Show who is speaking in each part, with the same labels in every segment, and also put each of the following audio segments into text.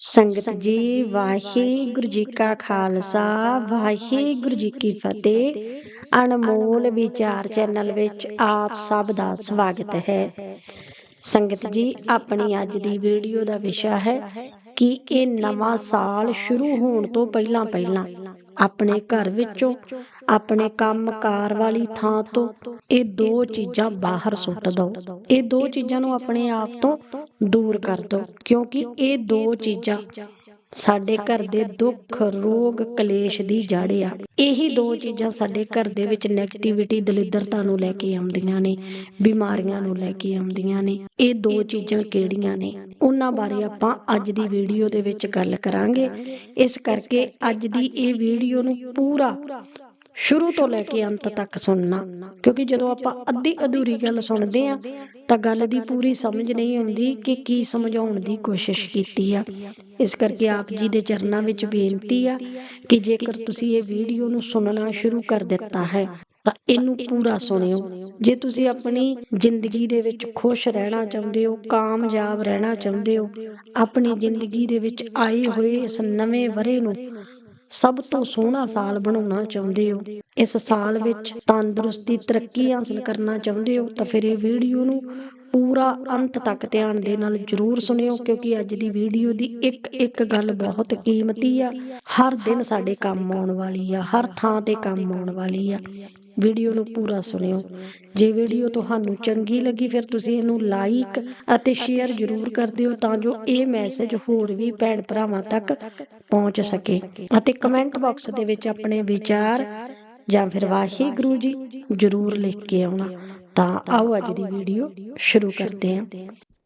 Speaker 1: ਸੰਗਤ ਜੀ ਵਾਹਿਗੁਰੂ ਜੀ ਕਾ ਖਾਲਸਾ ਵਾਹਿਗੁਰੂ ਜੀ ਕੀ ਫਤਿਹ। ਅਨਮੋਲ ਵਿਚਾਰ ਚੈਨਲ ਵਿੱਚ ਆਪ ਸਭ ਦਾ ਸਵਾਗਤ ਹੈ। ਸੰਗਤ ਜੀ ਆਪਣੀ ਅੱਜ ਦੀ ਵੀਡੀਓ ਦਾ ਵਿਸ਼ਾ ਹੈ ਕਿ ਇਹ ਨਵਾਂ ਸਾਲ ਸ਼ੁਰੂ ਹੋਣ ਤੋਂ ਪਹਿਲਾਂ ਪਹਿਲਾਂ ਆਪਣੇ ਘਰ ਵਿੱਚੋਂ, ਆਪਣੇ ਕੰਮਕਾਰ ਵਾਲੀ ਥਾਂ ਤੋਂ ਇਹ ਦੋ ਚੀਜ਼ਾਂ ਬਾਹਰ ਸੁੱਟ ਦਿਓ ਇਹ ਦੋ ਚੀਜ਼ਾਂ ਨੂੰ ਆਪਣੇ ਆਪ ਤੋਂ ਦੂਰ ਕਰ ਦਿਓ ਕਿਉਂਕਿ ਇਹ ਦੋ ਚੀਜ਼ਾਂ ਸਾਡੇ ਘਰ ਦੇ ਦੁੱਖ ਰੋਗ ਕਲੇਸ਼ ਦੀ ਜੜ ਆ। ਇਹੀ ਦੋ ਚੀਜ਼ਾਂ ਸਾਡੇ ਘਰ ਦੇ ਵਿੱਚ 네ਗੇਟਿਵਿਟੀ ਦਲਿੱਦਰਤਾ ਨੂੰ ਲੈ ਕੇ ਆਉਂਦੀਆਂ ਨੇ ਬਿਮਾਰੀਆਂ ਨੂੰ ਲੈ ਕੇ ਆਉਂਦੀਆਂ ਨੇ ਇਹ ਦੋ ਚੀਜ਼ਾਂ ਕਿਹੜੀਆਂ ਨੇ? ਉਹਨਾਂ ਬਾਰੇ ਆਪਾਂ ਅੱਜ ਦੀ ਵੀਡੀਓ ਦੇ ਵਿੱਚ ਗੱਲ ਕਰਾਂਗੇ। ਇਸ ਕਰਕੇ ਅੱਜ ਦੀ ਇਹ ਵੀਡੀਓ ਨੂੰ ਪੂਰਾ ਸ਼ੁਰੂ ਤੋਂ ਲੈ ਕੇ ਅੰਤ ਤੱਕ ਸੁਣਨਾ। ਕਿਉਂਕਿ ਜਦੋਂ ਆਪਾਂ ਅੱਧੀ ਅਧੂਰੀ ਗੱਲ ਸੁਣਦੇ ਆ ਤਾਂ ਗੱਲ ਦੀ ਪੂਰੀ ਸਮਝ ਨਹੀਂ ਆਉਂਦੀ ਕਿ ਕੀ ਸਮਝਾਉਣ ਦੀ ਕੋਸ਼ਿਸ਼ ਕੀਤੀ ਆ। ਇਸ ਕਰਕੇ ਆਪ ਜੀ ਦੇ ਚਰਨਾਂ ਵਿੱਚ ਬੇਨਤੀ ਆ ਕਿ ਜੇਕਰ ਤੁਸੀਂ ਇਹ ਵੀਡੀਓ ਨੂੰ ਸੁਣਨਾ ਸ਼ੁਰੂ ਕਰ ਦਿੱਤਾ ਹੈ ਤਾਂ ਇਹਨੂੰ ਪੂਰਾ ਸੁਣਿਓ। ਜੇ ਤੁਸੀਂ ਆਪਣੀ ਜ਼ਿੰਦਗੀ ਦੇ ਵਿੱਚ ਖੁਸ਼ ਰਹਿਣਾ ਚਾਹੁੰਦੇ ਹੋ ਕਾਮਯਾਬ ਰਹਿਣਾ ਚਾਹੁੰਦੇ ਹੋ ਆਪਣੀ ਜ਼ਿੰਦਗੀ ਦੇ ਵਿੱਚ ਆਏ ਹੋਏ ਇਸ ਨਵੇਂ ਵਰੇ ਨੂੰ ਸਭ ਤੋਂ ਸੋਹਣਾ ਸਾਲ ਬਣਾਉਣਾ ਚਾਹੁੰਦੇ ਹੋ। ਇਸ ਸਾਲ ਵਿੱਚ ਤੰਦਰੁਸਤੀ ਤਰੱਕੀ ਹਾਸਲ ਕਰਨਾ ਚਾਹੁੰਦੇ ਹੋ ਤਾਂ ਫਿਰ ਇਹ ਵੀਡੀਓ ਨੂੰ ਪੂਰਾ ਅੰਤ ਤੱਕ ਧਿਆਨ ਦੇ ਨਾਲ ਜਰੂਰ ਸੁਣਿਓ, ਕਿਉਂਕਿ ਅੱਜ ਦੀ ਵੀਡੀਓ ਦੀ ਇੱਕ ਇੱਕ ਗੱਲ ਬਹੁਤ ਕੀਮਤੀ ਆ। ਹਰ ਦਿਨ ਸਾਡੇ ਕੰਮ ਆਉਣ ਵਾਲੀ ਆ, ਹਰ ਥਾਂ ਤੇ ਕੰਮ ਆਉਣ ਵਾਲੀ ਆ। ਵੀਡੀਓ ਨੂੰ ਪੂਰਾ ਸੁਣਿਓ। ਜੇ ਵੀਡੀਓ ਤੁਹਾਨੂੰ ਚੰਗੀ ਲੱਗੀ, ਫਿਰ ਤੁਸੀਂ ਇਹਨੂੰ ਲਾਈਕ ਅਤੇ ਸ਼ੇਅਰ ਜ਼ਰੂਰ ਕਰ ਦਿਓ, ਤਾਂ ਜੋ ਇਹ ਮੈਸੇਜ ਹੋਰ ਵੀ ਭੈਣ ਭਰਾਵਾਂ ਤੱਕ ਪਹੁੰਚ ਸਕੇ। ਅਤੇ ਕਮੈਂਟ ਬਾਕਸ ਦੇ ਵਿੱਚ ਆਪਣੇ ਵਿਚਾਰ ਜਾਂ ਫਿਰ ਵਾਹਿਗੁਰੂ ਜੀ ਜ਼ਰੂਰ ਲਿਖ ਕੇ ਆਉਣਾ। ਤਾਂ ਆਓ ਅੱਜ ਦੀ ਵੀਡੀਓ ਸ਼ੁਰੂ ਕਰਦੇ ਹਾਂ।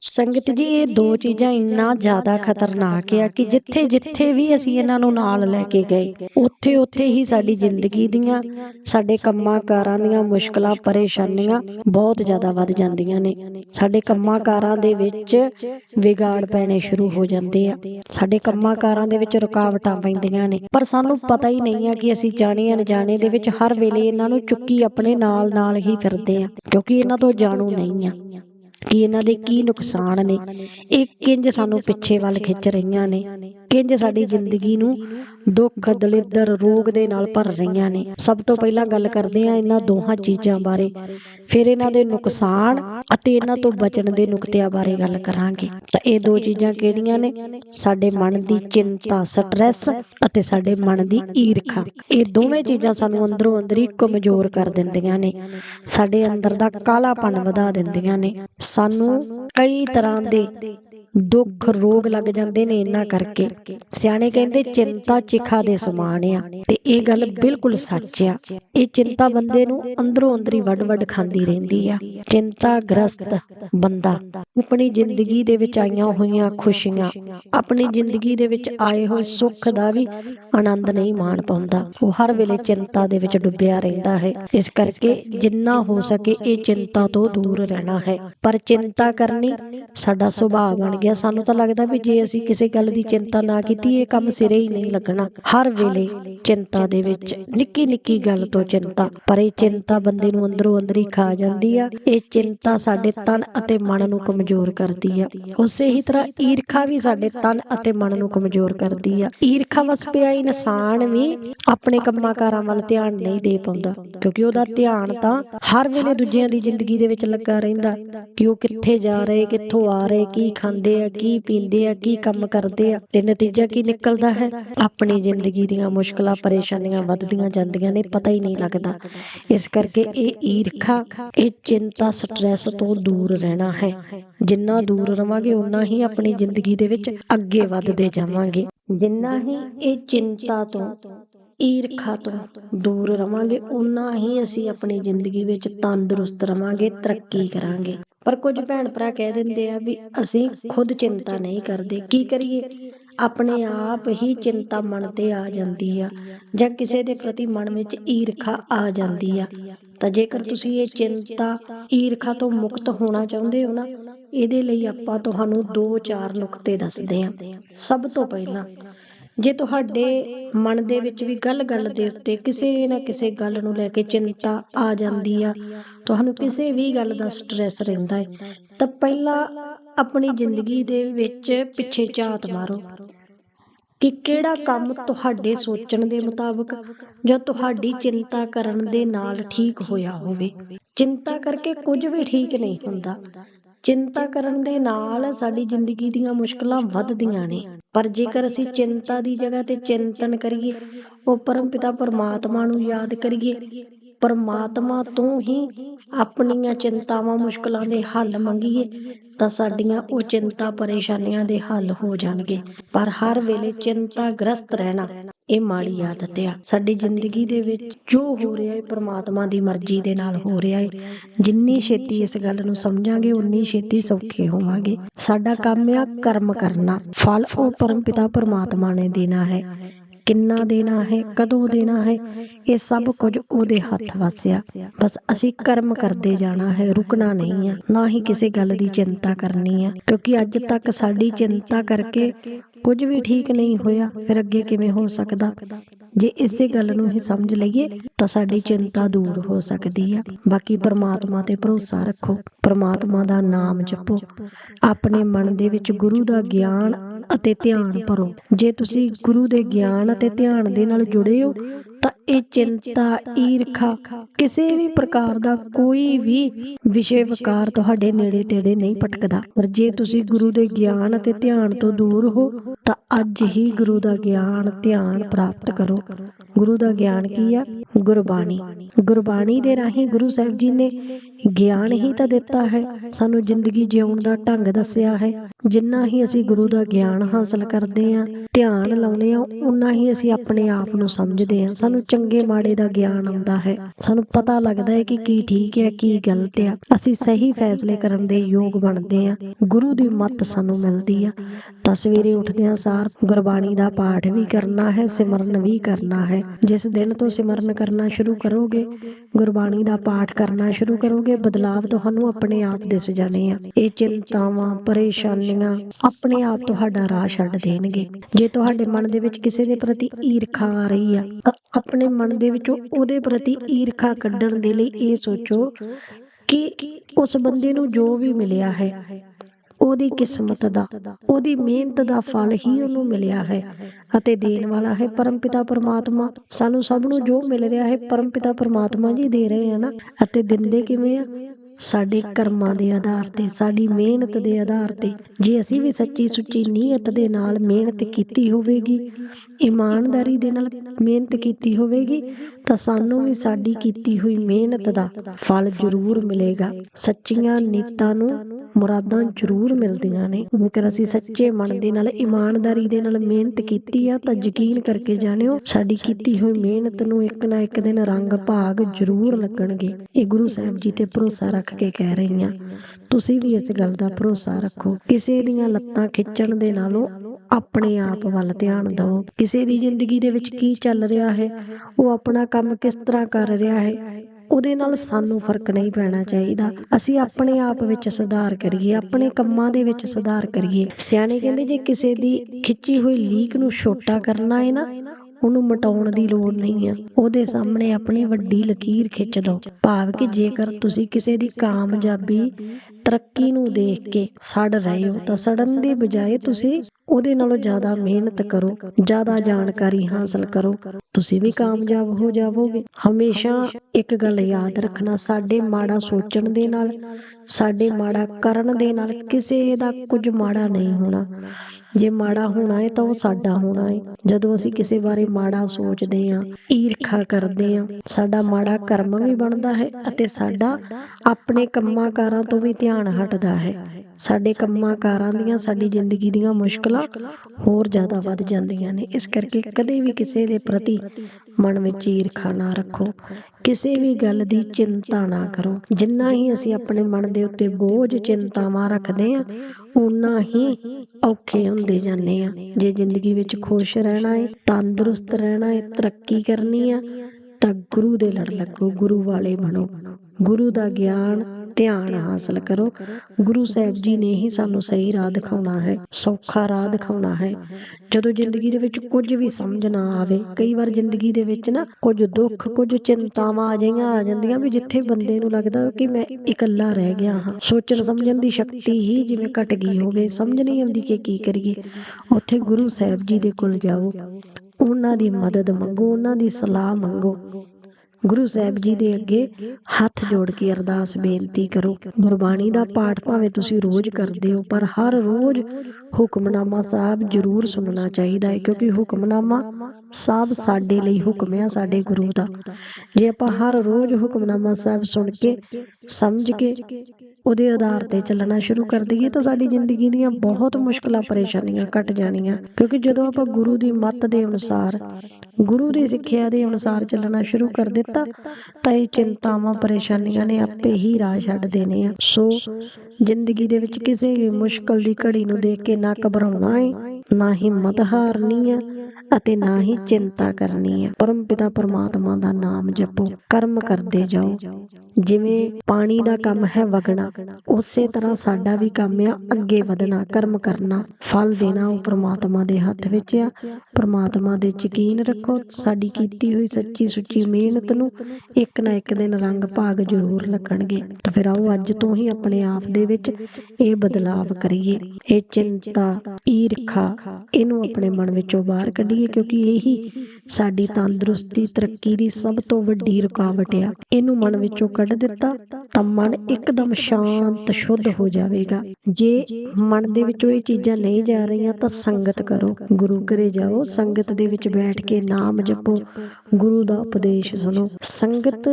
Speaker 1: ਸੰਗਤ ਜੀ, ਇਹ ਦੋ ਚੀਜ਼ਾਂ ਇੰਨਾ ਜ਼ਿਆਦਾ ਖਤਰਨਾਕ ਆ ਕਿ ਜਿੱਥੇ ਜਿੱਥੇ ਵੀ ਅਸੀਂ ਇਹਨਾਂ ਨੂੰ ਨਾਲ ਲੈ ਕੇ ਗਏ, ਉੱਥੇ ਉੱਥੇ ਹੀ ਸਾਡੀ ਜ਼ਿੰਦਗੀ ਦੀਆਂ, ਸਾਡੇ ਕੰਮਾਂ ਕਾਰਾਂ ਦੀਆਂ ਮੁਸ਼ਕਲਾਂ, ਪਰੇਸ਼ਾਨੀਆਂ ਬਹੁਤ ਜ਼ਿਆਦਾ ਵੱਧ ਜਾਂਦੀਆਂ ਨੇ। ਸਾਡੇ ਕੰਮਾਂ ਕਾਰਾਂ ਦੇ ਵਿੱਚ ਵਿਗਾੜ ਪੈਣੇ ਸ਼ੁਰੂ ਹੋ ਜਾਂਦੇ ਆ। ਸਾਡੇ ਕੰਮਾਂ ਕਾਰਾਂ ਦੇ ਵਿੱਚ ਰੁਕਾਵਟਾਂ ਪੈਂਦੀਆਂ ਨੇ। ਪਰ ਸਾਨੂੰ ਪਤਾ ਹੀ ਨਹੀਂ ਆ ਕਿ ਅਸੀਂ ਜਾਣੇ ਅਣਜਾਣੇ ਦੇ ਵਿੱਚ ਹਰ ਵੇਲੇ ਇਹਨਾਂ ਨੂੰ ਚੁੱਕੀ ਆਪਣੇ ਨਾਲ ਨਾਲ ਹੀ ਫਿਰਦੇ ਆ, ਕਿਉਂਕਿ ਇਹਨਾਂ ਤੋਂ ਜਾਣੂ ਨਹੀਂ ਆ। ਕਿ ਇਹਨਾਂ ਦੇ ਕੀ ਨੁਕਸਾਨ ਨੇ? ਇਹ ਕਿੰਜ ਸਾਨੂੰ ਪਿੱਛੇ ਵੱਲ ਖਿੱਚ ਰਹੀਆਂ ਨੇ? ਕਿੰਜ ਸਾਡੀ ਜ਼ਿੰਦਗੀ ਨੂੰ ਦੁੱਖ ਦਲਿੱਦਰ ਰੋਗ ਦੇ ਨਾਲ ਭਰ ਰਹੀਆਂ ਨੇ। ਸਭ ਤੋਂ ਪਹਿਲਾਂ ਗੱਲ ਕਰਦੇ ਆ ਇਹਨਾਂ ਦੋਹਾਂ ਚੀਜ਼ਾਂ ਬਾਰੇ। ਫਿਰ ਇਹਨਾਂ ਦੇ ਨੁਕਸਾਨ ਅਤੇ ਇਹਨਾਂ ਤੋਂ ਬਚਣ ਦੇ ਨੁਕਤਿਆਂ ਬਾਰੇ ਗੱਲ ਕਰਾਂਗੇ। ਤਾਂ ਇਹ ਦੋ ਚੀਜ਼ਾਂ ਕਿਹੜੀਆਂ ਨੇ? ਸਾਡੇ ਮਨ ਦੀ ਚਿੰਤਾ ਸਟ੍ਰੈਸ ਅਤੇ ਸਾਡੇ ਮਨ ਦੀ ਈਰਖਾ। ਇਹ ਦੋਵੇਂ ਚੀਜ਼ਾਂ ਸਾਨੂੰ ਅੰਦਰੋਂ ਅੰਦਰੀ ਕਮਜ਼ੋਰ ਕਰ ਦਿੰਦੀਆਂ ਨੇ। ਸਾਡੇ ਅੰਦਰ ਦਾ ਕਾਲਾਪਨ ਵਧਾ ਦਿੰਦੀਆਂ ਨੇ। ਸਾਨੂੰ ਕਈ ਤਰ੍ਹਾਂ ਦੇ ਦੁੱਖ ਰੋਗ ਲੱਗ ਜਾਂਦੇ ਨੇ ਇਹਨਾਂ ਕਰਕੇ। ਸਿਆਣੇ ਕਹਿੰਦੇ ਚਿੰਤਾ ਚਿਖਾ ਦੇ ਸਮਾਨ ਆ ਤੇ ਇਹ ਗੱਲ ਬਿਲਕੁਲ ਸੱਚ ਆ। ਇਹ ਚਿੰਤਾ ਬੰਦੇ ਨੂੰ ਅੰਦਰੋਂ ਅੰਦਰੀ ਵੱਡ ਵੱਡ ਖਾਂਦੀ ਰਹਿੰਦੀ ਆ। ਚਿੰਤਾ ਗ੍ਰਸਤ ਬੰਦਾ ਆਪਣੀ ਜ਼ਿੰਦਗੀ ਦੇ ਵਿੱਚ ਆਈਆਂ ਹੋਈਆਂ ਖੁਸ਼ੀਆਂ, ਆਪਣੀ ਜ਼ਿੰਦਗੀ ਦੇ ਵਿੱਚ ਆਏ ਹੋਏ ਸੁੱਖ ਦਾ ਵੀ ਆਨੰਦ ਨਹੀਂ ਮਾਣ ਪਾਉਂਦਾ। ਉਹ ਹਰ ਵੇਲੇ ਚਿੰਤਾ ਦੇ ਵਿੱਚ ਡੁੱਬਿਆ ਰਹਿੰਦਾ ਹੈ। ਇਸ ਕਰਕੇ ਜਿੰਨਾ ਹੋ ਸਕੇ ਇਹ ਚਿੰਤਾ ਤੋਂ ਦੂਰ ਰਹਿਣਾ ਹੈ। ਪਰ ਚਿੰਤਾ ਕਰਨੀ ਸਾਡਾ ਸੁਭਾਅ ਬਣ ਗਿਆ, ਸਾਨੂੰ ਤਾਂ ਲੱਗਦਾ ਵੀ ਜੇ ਅਸੀਂ ਕਿਸੇ ਗੱਲ ਦੀ ਚਿੰਤਾ ਨਾ ਕੀਤੀ, ਇਹ ਕੰਮ ਸਿਰੇ ਹੀ ਨਹੀਂ ਲੱਗਣਾ। ਹਰ ਵੇਲੇ ਚਿੰਤਾ ਦੇ ਵਿੱਚ, ਨਿੱਕੀ ਨਿੱਕੀ ਗੱਲ ਤੋਂ ਚਿੰਤਾ। ਪਰ ਇਹ ਚਿੰਤਾ ਬੰਦੇ ਨੂੰ ਅੰਦਰੋਂ ਅੰਦਰੀ ਖਾ ਜਾਂਦੀ ਆ। ਇਹ ਚਿੰਤਾ ਸਾਡੇ ਤਨ ਅਤੇ ਮਨ ਨੂੰ ਕਮਜ਼ੋਰ ਕਰਦੀ ਆ। ਉਸੇ ਹੀ ਤਰ੍ਹਾਂ ਈਰਖਾ ਵੀ ਸਾਡੇ ਤਨ ਅਤੇ ਮਨ ਨੂੰ ਕਮਜ਼ੋਰ ਕਰਦੀ ਆ। ਈਰਖਾ ਵਸ ਪਿਆ, ਇਨਸਾਨ ਵੀ ਆਪਣੇ ਕੰਮਾਂ ਕਾਰਾਂ ਵੱਲ ਧਿਆਨ ਨਹੀਂ ਦੇ ਪਾਉਂਦਾ। ਕਿਉਂਕਿ ਉਹਦਾ ਧਿਆਨ ਤਾਂ ਹਰ ਵੇਲੇ ਦੂਜਿਆਂ ਦੀ ਜ਼ਿੰਦਗੀ ਦੇ ਵਿੱਚ ਲੱਗਾ ਰਹਿੰਦਾ। ਕਿ ਉਹ ਕਿੱਥੇ ਜਾ ਰਹੇ, ਕਿੱਥੋਂ ਆ ਰਹੇ, ਕੀ ਖਾਂਦੇ ਆ, ਕੀ ਪੀਂਦੇ ਆ, ਕੀ ਕੰਮ ਕਰਦੇ ਆ ਤੇ ਨਤੀਜਾ ਕੀ ਨਿਕਲਦਾ ਹੈ? ਆਪਣੀ ਜ਼ਿੰਦਗੀ ਦੀਆਂ ਮੁਸ਼ਕਲਾਂ, ਪਰੇਸ਼ਾਨੀਆਂ ਵੱਧਦੀਆਂ ਜਾਂਦੀਆਂ ਨੇ, ਪਤਾ ਹੀ ਨਹੀਂ ਲੱਗਦਾ। ਇਸ ਕਰਕੇ ਇਹ ਈਰਖਾ, ਇਹ ਚਿੰਤਾ, ਸਟ੍ਰੈਸ ਤੋਂ ਦੂਰ ਰਹਿਣਾ ਹੈ। ਜਿੰਨਾ ਦੂਰ ਰਵਾਂਗੇ ਉਨਾ ਹੀ ਆਪਣੀ ਜ਼ਿੰਦਗੀ ਦੇ ਵਿੱਚ ਅੱਗੇ ਵੱਧਦੇ ਜਾਵਾਂਗੇ। ਜਿੰਨਾ ਹੀ ਇਹ ਚਿੰਤਾ ਤੋਂ ਈਰਖਾ ਤੋਂ ਦੂਰ ਰਵਾਂਗੇ ਉਨਾ ਹੀ ਅਸੀਂ ਆਪਣੀ ਜ਼ਿੰਦਗੀ ਵਿੱਚ ਤੰਦਰੁਸਤ ਰਵਾਂਗੇ, ਤਰੱਕੀ ਕਰਾਂਗੇ। ਪਰ ਕੁਝ ਭੈਣ ਭਰਾ ਕਹਿ ਦਿੰਦੇ ਆ ਵੀ ਅਸੀਂ ਖੁਦ ਚਿੰਤਾ ਨਹੀਂ ਕਰਦੇ। ਕੀ ਕਰੀਏ? ਆਪਣੇ ਆਪ ਹੀ ਚਿੰਤਾ ਮਨ ਤੇ ਆ ਜਾਂਦੀ ਆ ਜਾਂ ਕਿਸੇ ਦੇ ਪ੍ਰਤੀ ਮਨ ਵਿੱਚ ਈਰਖਾ ਆ ਜਾਂਦੀ ਆ। ਤਾਂ ਜੇਕਰ ਤੁਸੀਂ ਇਹ ਚਿੰਤਾ, ਈਰਖਾ ਤੋਂ ਮੁਕਤ ਹੋਣਾ ਚਾਹੁੰਦੇ ਹੋ ਨਾ, ਇਹਦੇ ਲਈ ਆਪਾਂ ਤੁਹਾਨੂੰ ਦੋ ਚਾਰ ਨੁਕਤੇ ਦੱਸਦੇ ਹਾਂ ਸਭ ਤੋਂ ਪਹਿਲਾਂ ਜੇ ਤੁਹਾਡੇ ਮਨ ਦੇ ਵਿੱਚ ਵੀ ਗੱਲ-ਗੱਲ ਦੇ ਉੱਤੇ ਕਿਸੇ ਨਾ ਕਿਸੇ ਗੱਲ ਨੂੰ ਲੈ ਕੇ ਚਿੰਤਾ ਆ ਜਾਂਦੀ ਆ, ਤੁਹਾਨੂੰ ਕਿਸੇ ਵੀ ਗੱਲ ਦਾ ਸਟ੍ਰੈਸ ਰਹਿੰਦਾ ਹੈ ਤਾਂ ਪਹਿਲਾਂ ਆਪਣੀ ਜ਼ਿੰਦਗੀ ਦੇ ਵਿੱਚ ਪਿੱਛੇ ਝਾਤ ਮਾਰੋ ਕਿ ਕਿਹੜਾ ਕੰਮ ਤੁਹਾਡੇ ਸੋਚਣ ਦੇ ਮੁਤਾਬਕ ਜਾਂ ਤੁਹਾਡੀ ਚਿੰਤਾ ਕਰਨ ਦੇ ਨਾਲ ਠੀਕ ਹੋਇਆ ਹੋਵੇ। ਚਿੰਤਾ ਕਰਕੇ ਕੁਝ ਵੀ ਠੀਕ ਨਹੀਂ ਹੁੰਦਾ। ਚਿੰਤਾ ਕਰਨ ਦੇ ਨਾਲ ਸਾਡੀ ਜ਼ਿੰਦਗੀ ਦੀਆਂ ਮੁਸ਼ਕਲਾਂ ਵੱਧਦੀਆਂ ਨੇ। ਪਰ ਜੇਕਰ ਅਸੀਂ ਚਿੰਤਾ ਦੀ ਜਗ੍ਹਾ ਤੇ ਚਿੰਤਨ ਕਰੀਏ, ਉਹ ਪਰਮ ਪਿਤਾ ਪਰਮਾਤਮਾ ਨੂੰ ਯਾਦ ਕਰੀਏ। ਪਰਮਾਤਮਾ ਤੋਂ ਹੀ ਆਪਣੀਆਂ ਚਿੰਤਾਵਾਂ, ਮੁਸ਼ਕਲਾਂ ਦੇ ਹੱਲ ਮੰਗੀਏ ਤਾਂ ਸਾਡੀਆਂ ਉਹ ਚਿੰਤਾ ਪਰੇਸ਼ਾਨੀਆਂ ਦੇ ਹੱਲ ਹੋ ਜਾਣਗੇ। ਪਰ ਹਰ ਵੇਲੇ ਚਿੰਤਾ ਗ੍ਰਸਤ ਰਹਿਣਾ ਇਹ ਮਾੜੀ ਆਦਤ ਆ। ਸਾਡੀ ਜ਼ਿੰਦਗੀ ਦੇ ਵਿੱਚ ਜੋ ਹੋ ਰਿਹਾ ਹੈ ਪ੍ਰਮਾਤਮਾ ਦੀ ਮਰਜ਼ੀ ਦੇ ਨਾਲ ਹੋ ਰਿਹਾ ਹੈ ਜਿੰਨੀ ਛੇਤੀ ਇਸ ਗੱਲ ਨੂੰ ਸਮਝਾਂਗੇ, ਉਨੀ ਛੇਤੀ ਸੌਖੇ ਹੋਵਾਂਗੇ। ਸਾਡਾ ਕੰਮ ਆ ਕਰਮ ਕਰਨਾ। ਫਲ ਉਹ ਪਰਮਪਿਤਾ ਪਰਮਾਤਮਾ ਨੇ ਦੇਣਾ ਹੈ। ਕਿੰਨਾ ਦੇਣਾ ਹੈ ਕਦੋਂ ਦੇਣਾ ਹੈ ਇਹ ਸਭ ਕੁਝ ਉਹਦੇ ਹੱਥ ਵਸਿਆ। ਬਸ ਅਸੀਂ ਕਰਮ ਕਰਦੇ ਜਾਣਾ ਹੈ ਰੁਕਣਾ ਨਹੀਂ ਆ ਨਾ ਹੀ ਕਿਸੇ ਗੱਲ ਦੀ ਚਿੰਤਾ ਕਰਨੀ ਆ ਕਿਉਂਕਿ ਅੱਜ ਤੱਕ ਸਾਡੀ ਚਿੰਤਾ ਕਰਕੇ ਕੁਝ ਵੀ ਠੀਕ ਨਹੀਂ ਹੋਇਆ ਫਿਰ ਅੱਗੇ ਕਿਵੇਂ ਹੋ ਸਕਦਾ? ਜੇ ਇਸੇ ਗੱਲ ਨੂੰ ਹੀ ਸਮਝ ਲਈਏ ਤਾਂ ਸਾਡੀ ਚਿੰਤਾ ਦੂਰ ਹੋ ਸਕਦੀ ਆ। ਬਾਕੀ ਪਰਮਾਤਮਾ ਤੇ ਭਰੋਸਾ ਰੱਖੋ। ਪਰਮਾਤਮਾ ਦਾ ਨਾਮ ਜਪੋ। ਆਪਣੇ ਮਨ ਦੇ ਵਿੱਚ ਗੁਰੂ ਦਾ ਗਿਆਨ ਅਤੇ ਧਿਆਨ ਭਰੋ। ਜੇ ਤੁਸੀਂ ਗੁਰੂ ਦੇ ਗਿਆਨ ਅਤੇ ਧਿਆਨ ਦੇ ਨਾਲ ਜੁੜੇ ਹੋ ਤਾਂ ਇਹ ਚਿੰਤਾ ਈਰਖਾ ਕਿਸੇ ਵੀ ਪ੍ਰਕਾਰ ਦਾ ਕੋਈ ਵੀ ਵਿਸ਼ੇ ਵਿਕਾਰ ਤੁਹਾਡੇ ਨੇੜੇ ਤੇੜੇ ਨਹੀਂ ਭਟਕਦਾ। ਪਰ ਜੇ ਤੁਸੀਂ ਗੁਰੂ ਦੇ ਗਿਆਨ ਅਤੇ ਧਿਆਨ ਤੋਂ ਦੂਰ ਹੋ, ਤਾਂ ਅੱਜ ਹੀ ਗੁਰੂ ਦਾ ਗਿਆਨ ਧਿਆਨ ਪ੍ਰਾਪਤ ਕਰੋ। ਗੁਰੂ ਦਾ ਗਿਆਨ ਕੀ ਆ? ਗੁਰਬਾਣੀ। ਗੁਰਬਾਣੀ ਦੇ ਰਾਹੀਂ ਗੁਰੂ ਸਾਹਿਬ ਜੀ ਨੇ ਗਿਆਨ ਹੀ ਤਾਂ ਦਿੱਤਾ ਹੈ। ਸਾਨੂੰ ਜ਼ਿੰਦਗੀ ਜਿਉਣ ਦਾ ਢੰਗ ਦੱਸਿਆ ਹੈ। ਜਿੰਨਾ ਹੀ ਅਸੀਂ ਗੁਰੂ ਦਾ ਗਿਆਨ ਹਾਸਲ ਕਰਦੇ ਆ ਧਿਆਨ ਲਾਉਨੇ ਆ ਉਨਾ ਹੀ ਅਸੀਂ ਆਪਣੇ ਆਪ ਨੂੰ ਸਮਝਦੇ ਆ ਸਾਨੂੰ ਚੰਗੇ ਮਾੜੇ ਦਾ ਗਿਆਨ ਆਉਂਦਾ ਹੈ। ਸਾਨੂੰ ਪਤਾ ਲੱਗਦਾ ਹੈ ਕਿ ਕੀ ਠੀਕ ਹੈ, ਕੀ ਗਲਤ ਹੈ। ਅਸੀਂ ਸਹੀ ਫੈਸਲੇ ਕਰਨ ਦੇ ਯੋਗ ਬਣਦੇ ਹਾਂ। ਗੁਰੂ ਦੀ ਮੱਤ ਸਾਨੂੰ ਮਿਲਦੀ ਆ। ਤਾਂ ਸਵੇਰੇ ਉੱਠਦਿਆਂ ਸਾਰ ਗੁਰਬਾਣੀ ਦਾ ਪਾਠ ਵੀ ਕਰਨਾ ਹੈ, ਸਿਮਰਨ ਵੀ ਕਰਨਾ ਹੈ। ਜਿਸ ਦਿਨ ਤੋਂ ਸਿਮਰਨ ਕਰਨਾ ਸ਼ੁਰੂ ਕਰੋਗੇ ਗੁਰਬਾਣੀ ਦਾ ਪਾਠ ਕਰਨਾ ਸ਼ੁਰੂ ਕਰੋਗੇ, ਬਦਲਾਵ ਤੁਹਾਨੂੰ ਆਪਣੇ ਆਪ ਦਿਸ ਜਾਣੇ ਆ। ਇਹ ਚਿੰਤਾਵਾਂ, ਪਰੇਸ਼ਾਨੀਆਂ ਆਪਣੇ ਆਪ ਤੁਹਾਡਾ ਰਾਹ ਛੱਡ ਦੇਣਗੇ। ਜੇ ਤੁਹਾਡੇ ਮਨ ਦੇ ਵਿੱਚ ਕਿਸੇ ਦੇ ਪ੍ਰਤੀ ਈਰਖਾ ਆ ਰਹੀ ਆ, ਤਾਂ ਆਪਣੇ ਮਨ ਦੇ ਵਿੱਚੋਂ ਉਹਦੇ ਪ੍ਰਤੀ ਈਰਖਾ ਕੱਢਣ ਦੇ ਲਈ ਇਹ ਸੋਚੋ ਕਿ ਉਸ ਬੰਦੇ ਨੂੰ ਜੋ ਵੀ ਮਿਲਿਆ ਹੈ ਉਹਦੀ ਕਿਸਮਤ ਦਾ ਉਹਦੀ ਮਿਹਨਤ ਦਾ ਫਲ ਹੀ ਉਹਨੂੰ ਮਿਲਿਆ ਹੈ ਅਤੇ ਦੇਣ ਵਾਲਾ ਹੈ ਪਰਮਪਿਤਾ ਪਰਮਾਤਮਾ। ਸਾਨੂੰ ਸਭ ਨੂੰ ਜੋ ਮਿਲ ਰਿਹਾ ਹੈ ਪਰਮਪਿਤਾ ਪਰਮਾਤਮਾ ਜੀ ਦੇ ਰਹੇ ਆ ਨਾ। ਅਤੇ ਦਿੰਦੇ ਕਿਵੇਂ ਆ? ਸਾਡੇ ਕਰਮਾਂ ਦੇ ਆਧਾਰ ਤੇ ਸਾਡੀ ਮਿਹਨਤ ਦੇ ਆਧਾਰ ਤੇ। ਜੇ ਅਸੀਂ ਵੀ ਸੱਚੀ ਸੁੱਚੀ ਨੀਅਤ ਦੇ ਨਾਲ ਮਿਹਨਤ ਕੀਤੀ ਹੋਵੇਗੀ ਇਮਾਨਦਾਰੀ ਦੇ ਨਾਲ ਮਿਹਨਤ ਕੀਤੀ ਹੋਵੇਗੀ ਤਾਂ ਸਾਨੂੰ ਵੀ ਸਾਡੀ ਕੀਤੀ ਹੋਈ ਮਿਹਨਤ ਦਾ ਫਲ ਜ਼ਰੂਰ ਮਿਲੇਗਾ। ਸੱਚੀਆਂ ਨੀਤਾਂ ਨੂੰ ਮੁਰਾਦਾਂ ਜ਼ਰੂਰ ਮਿਲਦੀਆਂ ਨੇ। ਜੇਕਰ ਅਸੀਂ ਸੱਚੇ ਮਨ ਦੇ ਨਾਲ, ਇਮਾਨਦਾਰੀ ਦੇ ਨਾਲ ਮਿਹਨਤ ਕੀਤੀ ਆ, ਤਾਂ ਯਕੀਨ ਕਰਕੇ ਜਾਣਿਓ, ਸਾਡੀ ਕੀਤੀ ਹੋਈ ਮਿਹਨਤ ਨੂੰ ਇੱਕ ਨਾ ਇੱਕ ਦਿਨ ਰੰਗ ਭਾਗ ਜ਼ਰੂਰ ਲੱਗਣਗੇ। ਇਹ ਗੁਰੂ ਸਾਹਿਬ ਜੀ ਤੇ ਭਰੋਸਾ ਰੱਖ ਕੇ ਕਹਿ ਰਹੀ ਆ ਤੁਸੀਂ ਵੀ ਇਸ ਗੱਲ ਦਾ ਭਰੋਸਾ ਰੱਖੋ। ਕਿਸੇ ਦੀਆਂ ਲੱਤਾਂ ਖਿੱਚਣ ਦੇ ਨਾਲੋਂ ਆਪਣੇ ਆਪ ਵੱਲ ਧਿਆਨ ਦਿਓ। ਕਿਸੇ ਦੀ ਜ਼ਿੰਦਗੀ ਦੇ ਵਿੱਚ ਕੀ ਚੱਲ ਰਿਹਾ ਹੈ, ਉਹ ਆਪਣਾ ਕੰਮ ਕਿਸ ਤਰ੍ਹਾਂ ਕਰ ਰਿਹਾ ਹੈ ਉਹਦੇ ਨਾਲ ਸਾਨੂੰ ਫ਼ਰਕ ਨਹੀਂ ਪੈਣਾ ਚਾਹੀਦਾ। ਅਸੀਂ ਆਪਣੇ ਆਪ ਵਿੱਚ ਸੁਧਾਰ ਕਰੀਏ, ਆਪਣੇ ਕੰਮਾਂ ਦੇ ਵਿੱਚ ਸੁਧਾਰ ਕਰੀਏ। ਸਿਆਣੇ ਕਹਿੰਦੇ ਜੇ ਕਿਸੇ ਦੀ ਖਿੱਚੀ ਹੋਈ ਲੀਕ ਨੂੰ ਛੋਟਾ ਕਰਨਾ ਹੈ ਨਾ ਉਹਨੂੰ ਮਟਾਉਣ ਦੀ ਲੋੜ ਨਹੀਂ ਆ। ਉਹਦੇ ਸਾਹਮਣੇ ਆਪਣੀ ਵੱਡੀ ਲਕੀਰ ਖਿੱਚ ਦਿਓ ਭਾਵ ਕਿ ਜੇਕਰ ਤੁਸੀਂ ਕਿਸੇ ਦੀ ਕਾਮਯਾਬੀ ਤਰੱਕੀ ਨੂੰ ਦੇਖ ਕੇ ਸੜ ਰਹੇ ਹੋ, ਤਾਂ ਸੜਨ ਦੀ ਬਜਾਏ ਤੁਸੀਂ ਉਹਦੇ ਨਾਲੋਂ ਜ਼ਿਆਦਾ ਮਿਹਨਤ ਕਰੋ, ਜ਼ਿਆਦਾ ਜਾਣਕਾਰੀ ਹਾਸਲ ਕਰੋ। ਤੁਸੀਂ ਵੀ ਕਾਮਯਾਬ ਹੋ ਜਾਵੋਗੇ। ਹਮੇਸ਼ਾ ਇੱਕ ਗੱਲ ਯਾਦ ਰੱਖਣਾ, ਸਾਡੇ ਮਾੜਾ ਸੋਚਣ ਦੇ ਨਾਲ, ਸਾਡੇ ਮਾੜਾ ਕਰਨ ਦੇ ਨਾਲ ਕਿਸੇ ਦਾ ਕੁਝ ਮਾੜਾ ਨਹੀਂ ਹੋਣਾ। ਜੇ ਮਾੜਾ ਹੋਣਾ ਹੈ ਤਾਂ ਉਹ ਸਾਡਾ ਹੋਣਾ ਹੈ ਜਦੋਂ ਅਸੀਂ ਕਿਸੇ ਬਾਰੇ ਮਾੜਾ ਸੋਚਦੇ ਹਾਂ ਈਰਖਾ ਕਰਦੇ ਹਾਂ ਸਾਡਾ ਮਾੜਾ ਕਰਮ ਵੀ ਬਣਦਾ ਹੈ ਅਤੇ ਸਾਡਾ ਆਪਣੇ ਕੰਮਾਂ ਕਾਰਾਂ ਤੋਂ ਵੀ ਧਿਆਨ ਹਟਦਾ ਹੈ। ਸਾਡੇ ਕੰਮਾਂ ਕਾਰਾਂ ਦੀਆਂ ਸਾਡੀ ਜ਼ਿੰਦਗੀ ਦੀਆਂ ਮੁਸ਼ਕਲਾਂ ਹੋਰ ਜ਼ਿਆਦਾ ਵੱਧ ਜਾਂਦੀਆਂ ਨੇ। ਇਸ ਕਰਕੇ ਕਦੇ ਵੀ ਕਿਸੇ ਦੇ ਪ੍ਰਤੀ ਮਨ ਵਿੱਚ ਈਰਖਾ ਨਾ ਰੱਖੋ। ਕਿਸੇ ਵੀ ਗੱਲ ਦੀ ਚਿੰਤਾ ਨਾ ਕਰੋ। ਜਿੰਨਾ ਹੀ ਅਸੀਂ ਆਪਣੇ ਮਨ ਦੇ ਉੱਤੇ ਬੋਝ ਚਿੰਤਾਵਾਂ ਰੱਖਦੇ ਆ ਉਨਾ ਹੀ ਔਖੇ ਹੁੰਦੇ ਜਾਂਦੇ ਆ ਜੇ ਜ਼ਿੰਦਗੀ ਵਿੱਚ ਖੁਸ਼ ਰਹਿਣਾ ਹੈ ਤੰਦਰੁਸਤ ਰਹਿਣਾ ਹੈ ਤਰੱਕੀ ਕਰਨੀ ਆ ਤਾਂ ਗੁਰੂ ਦੇ ਲੜ ਲੱਗੋ ਗੁਰੂ ਵਾਲੇ ਬਣੋ। ਗੁਰੂ ਦਾ ਗਿਆਨ ਧਿਆਨ ਹਾਸਲ ਕਰੋ। ਗੁਰੂ ਸਾਹਿਬ ਜੀ ਨੇ ਹੀ ਸਾਨੂੰ ਸਹੀ ਰਾਹ ਦਿਖਾਉਣਾ ਹੈ, ਸੌਖਾ ਰਾਹ ਦਿਖਾਉਣਾ ਹੈ। ਜਦੋਂ ਜ਼ਿੰਦਗੀ ਦੇ ਵਿੱਚ ਕੁਝ ਵੀ ਸਮਝ ਨਾ ਆਵੇ, ਕਈ ਵਾਰ ਜ਼ਿੰਦਗੀ ਦੇ ਵਿੱਚ ਨਾ ਕੁਝ ਦੁੱਖ, ਕੁਝ ਚਿੰਤਾਵਾਂ ਆ ਜਾਈਆਂ, ਆ ਜਾਂਦੀਆਂ ਵੀ ਜਿੱਥੇ ਬੰਦੇ ਨੂੰ ਲੱਗਦਾ ਕਿ ਮੈਂ ਇਕੱਲਾ ਰਹਿ ਗਿਆ ਹਾਂ। ਸੋਚਣ ਸਮਝਣ ਦੀ ਸ਼ਕਤੀ ਹੀ ਜਿਵੇਂ ਘਟ ਗਈ ਹੋਵੇ, ਸਮਝ ਨਹੀਂ ਆਉਂਦੀ ਕਿ ਕੀ ਕਰੀਏ। ਉੱਥੇ ਗੁਰੂ ਸਾਹਿਬ ਜੀ ਦੇ ਕੋਲ ਜਾਓ। ਉਹਨਾਂ ਦੀ ਮਦਦ ਮੰਗੋ, ਉਹਨਾਂ ਦੀ ਸਲਾਹ ਮੰਗੋ। ਗੁਰੂ ਸਾਹਿਬ ਜੀ ਦੇ ਅੱਗੇ ਹੱਥ ਜੋੜ ਕੇ ਅਰਦਾਸ ਬੇਨਤੀ ਕਰੋ। ਗੁਰਬਾਣੀ ਦਾ ਪਾਠ ਭਾਵੇਂ ਤੁਸੀਂ ਰੋਜ਼ ਕਰਦੇ ਹੋ, ਪਰ ਹਰ ਰੋਜ਼ ਹੁਕਮਨਾਮਾ ਸਾਹਿਬ ਜ਼ਰੂਰ ਸੁਣਨਾ ਚਾਹੀਦਾ ਹੈ, ਕਿਉਂਕਿ ਹੁਕਮਨਾਮਾ ਸਾਹਿਬ ਸਾਡੇ ਲਈ ਹੁਕਮ ਹੈ, ਸਾਡੇ ਗੁਰੂ ਦਾ। ਜੇ ਆਪਾਂ ਹਰ ਰੋਜ਼ ਹੁਕਮਨਾਮਾ ਸਾਹਿਬ ਸੁਣ ਕੇ, ਸਮਝ ਕੇ ਉਹਦੇ ਆਧਾਰ ਤੇ ਚੱਲਣਾ ਸ਼ੁਰੂ ਕਰ ਦਈਏ, ਤਾਂ ਸਾਡੀ ਜ਼ਿੰਦਗੀ ਦੀਆਂ ਬਹੁਤ ਮੁਸ਼ਕਲਾਂ, ਪਰੇਸ਼ਾਨੀਆਂ ਘਟ ਜਾਣੀਆਂ। ਕਿਉਂਕਿ ਜਦੋਂ ਆਪਾਂ ਗੁਰੂ ਦੀ ਮੱਤ ਦੇ ਅਨੁਸਾਰ, ਗੁਰੂ ਦੀ ਸਿੱਖਿਆ ਦੇ ਅਨੁਸਾਰ ਚੱਲਣਾ ਸ਼ੁਰੂ ਕਰਦੇ ਦਿੱਤਾ। ਤਾਂ ਇਹ ਚਿੰਤਾਵਾਂ ਪਰੇਸ਼ਾਨੀਆਂ ਨੇ ਆਪੇ ਹੀ ਰਾਹ ਛੱਡ ਦੇਣੇ ਆ। ਸੋ ਜ਼ਿੰਦਗੀ ਦੇ ਵਿੱਚ ਕਿਸੇ ਵੀ ਮੁਸ਼ਕਲ ਦੀ ਘੜੀ ਨੂੰ ਦੇਖ ਕੇ ਨਾ ਘਬਰਾਉਣਾ ਹੈ ਨਾ ਹਿੰਮਤ ਹਾਰਨੀ ਆ। ਅਤੇ ਨਾ ਹੀ ਚਿੰਤਾ ਕਰਨੀ ਹੈ ਪਰਮ ਪਿਤਾ ਪਰਮਾਤਮਾ ਦਾ ਨਾਮ ਜਪੋ। ਕਰਮ ਕਰਦੇ ਜਾਓ। ਜਿਵੇਂ ਪਾਣੀ ਦਾ ਕੰਮ ਹੈ ਵਗਣਾ, ਉਸੇ ਤਰ੍ਹਾਂ ਸਾਡਾ ਵੀ ਕੰਮ ਆ, ਅੱਗੇ ਵਧਣਾ, ਕਰਮ ਕਰਨਾ। ਫਲ ਦੇਣਾ ਉਹ ਪਰਮਾਤਮਾ ਦੇ ਹੱਥ ਵਿੱਚ ਆ। ਪਰਮਾਤਮਾ ਦੇ ਯਕੀਨ ਰੱਖੋ, ਸਾਡੀ ਕੀਤੀ ਹੋਈ ਸੱਚੀ ਸੁੱਚੀ ਮਿਹਨਤ ਨੂੰ ਇੱਕ ਨਾ ਇੱਕ ਦਿਨ ਰੰਗ ਭਾਗ ਜ਼ਰੂਰ ਲੱਗਣਗੇ। ਤਾਂ ਫਿਰ ਆਓ ਅੱਜ ਤੋਂ ਹੀ ਆਪਣੇ ਆਪ ਦੇ ਵਿੱਚ ਇਹ ਬਦਲਾਵ ਕਰੀਏ। ਇਹ ਚਿੰਤਾ, ਈਰਖਾ, ਇਹਨੂੰ ਆਪਣੇ ਮਨ ਵਿੱਚੋਂ ਬਾਹਰ ਕੱਢੀਏ। ਕਿਉਂਕਿ ਇਹੀ ਸਾਡੀ ਤੰਦਰੁਸਤੀ, ਤਰੱਕੀ ਦੀ ਸਭ ਤੋਂ ਵੱਡੀ ਰੁਕਾਵਟ ਆ। ਇਹਨੂੰ ਮਨ ਵਿੱਚੋਂ ਕੱਢ ਦਿੱਤਾ ਤਾਂ ਮਨ ਇੱਕਦਮ ਸ਼ਾਂਤ, ਸ਼ੁੱਧ ਹੋ ਜਾਵੇਗਾ। ਜੇ ਮਨ ਦੇ ਵਿੱਚੋਂ ਇਹ ਚੀਜ਼ਾਂ ਨਹੀਂ ਜਾ ਰਹੀਆਂ ਤਾਂ ਸੰਗਤ ਕਰੋ। ਗੁਰੂ ਘਰੇ ਜਾਓ, ਸੰਗਤ ਦੇ ਵਿੱਚ ਬੈਠ ਕੇ ਨਾਮ ਜਪੋ। ਗੁਰੂ ਦਾ ਉਪਦੇਸ਼ ਸੁਣੋ। ਸੰਗਤ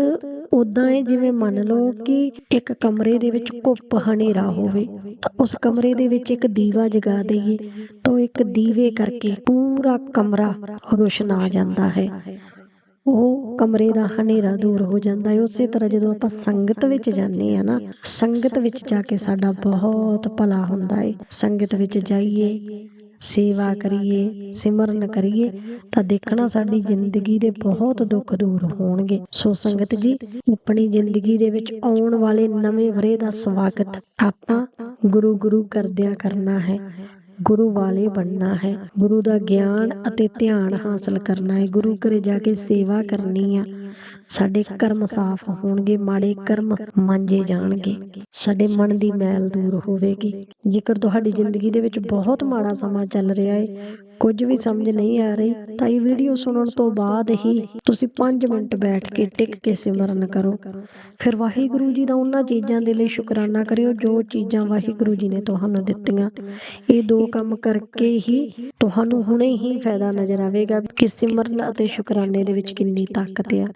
Speaker 1: ਉਦਾਂ ਹੈ ਜਿਵੇਂ ਮੰਨ ਲਓ ਕਿ ਇੱਕ ਕਮਰੇ ਦੇ ਵਿੱਚ ਘੁੱਪ ਹਨੇਰਾ ਹੋਵੇ ਤਾਂ ਉਸ ਕਮਰੇ ਦੇ ਵਿੱਚ ਇੱਕ ਦੀਵਾ ਜਗਾ ਦਈਏ ਤਾਂ ਇੱਕ ਦੀਵੇ ਕਰਕੇ ਪੂਰਾ ਕਮਰਾ ਰੋਸ਼ਨਾ ਜਾਂਦਾ ਹੈ। ਉਹ ਕਮਰੇ ਦਾ ਹਨੇਰਾ ਦੂਰ ਹੋ ਜਾਂਦਾ ਹੈ ਉਸੇ ਤਰ੍ਹਾਂ ਜਦੋਂ ਆਪਾਂ ਸੰਗਤ ਵਿੱਚ ਜਾਂਦੇ ਆ ਨਾ ਸੰਗਤ ਵਿੱਚ ਜਾ ਕੇ ਸਾਡਾ ਬਹੁਤ ਭਲਾ ਹੁੰਦਾ ਹੈ। ਸੰਗਤ ਵਿੱਚ ਜਾਈਏ ਸੇਵਾ ਕਰੀਏ, ਸਿਮਰਨ ਕਰੀਏ, ਤਾਂ ਦੇਖਣਾ ਸਾਡੀ ਜ਼ਿੰਦਗੀ ਦੇ ਬਹੁਤ ਦੁੱਖ ਦੂਰ ਹੋਣਗੇ। ਸੋ ਸੰਗਤ ਜੀ, ਆਪਣੀ ਜ਼ਿੰਦਗੀ ਦੇ ਵਿੱਚ ਆਉਣ ਵਾਲੇ ਨਵੇਂ ਵਰੇ ਦਾ ਸਵਾਗਤ ਆਪਾਂ ਗੁਰੂ ਗੁਰੂ ਕਰਦਿਆਂ ਕਰਨਾ ਹੈ। ਗੁਰੂ ਵਾਲੇ ਬਣਨਾ ਹੈ। ਗੁਰੂ ਦਾ ਗਿਆਨ ਅਤੇ ਧਿਆਨ ਹਾਸਲ ਕਰਨਾ ਹੈ। ਗੁਰੂ ਘਰੇ ਜਾ ਕੇ ਸੇਵਾ ਕਰਨੀ ਆ। ਸਾਡੇ ਕਰਮ ਸਾਫ਼ ਹੋਣਗੇ ਮਾੜੇ ਕਰਮ ਮਾਂਜੇ ਜਾਣਗੇ। ਸਾਡੇ ਮਨ ਦੀ ਮੈਲ ਦੂਰ ਹੋਵੇਗੀ। ਜੇਕਰ ਤੁਹਾਡੀ ਜ਼ਿੰਦਗੀ ਦੇ ਵਿੱਚ ਬਹੁਤ ਮਾੜਾ ਸਮਾਂ ਚੱਲ ਰਿਹਾ ਹੈ ਕੁਝ ਵੀ ਸਮਝ ਨਹੀਂ ਆ ਰਹੀ ਤਾਂ ਇਹ ਵੀਡੀਓ ਸੁਣਨ ਤੋਂ ਬਾਅਦ ਹੀ ਤੁਸੀਂ 5 ਮਿੰਟ ਬੈਠ ਕੇ ਟਿਕ ਕੇ ਸਿਮਰਨ ਕਰੋ। ਫਿਰ ਵਾਹਿਗੁਰੂ ਜੀ ਦਾ ਉਹਨਾਂ ਚੀਜ਼ਾਂ ਦੇ ਲਈ ਸ਼ੁਕਰਾਨਾ ਕਰਿਓ ਜੋ ਚੀਜ਼ਾਂ ਵਾਹਿਗੁਰੂ ਜੀ ਨੇ ਤੁਹਾਨੂੰ ਦਿੱਤੀਆਂ ਇਹ ਦੋ ਕੰਮ ਕਰਕੇ ਹੀ ਤੁਹਾਨੂੰ ਹੁਣੇ ਹੀ ਫਾਇਦਾ ਨਜ਼ਰ ਆਵੇਗਾ ਕਿ ਸਿਮਰਨ ਅਤੇ ਸ਼ੁਕਰਾਨੇ ਦੇ ਵਿੱਚ ਕਿੰਨੀ ਤਾਕਤ ਆ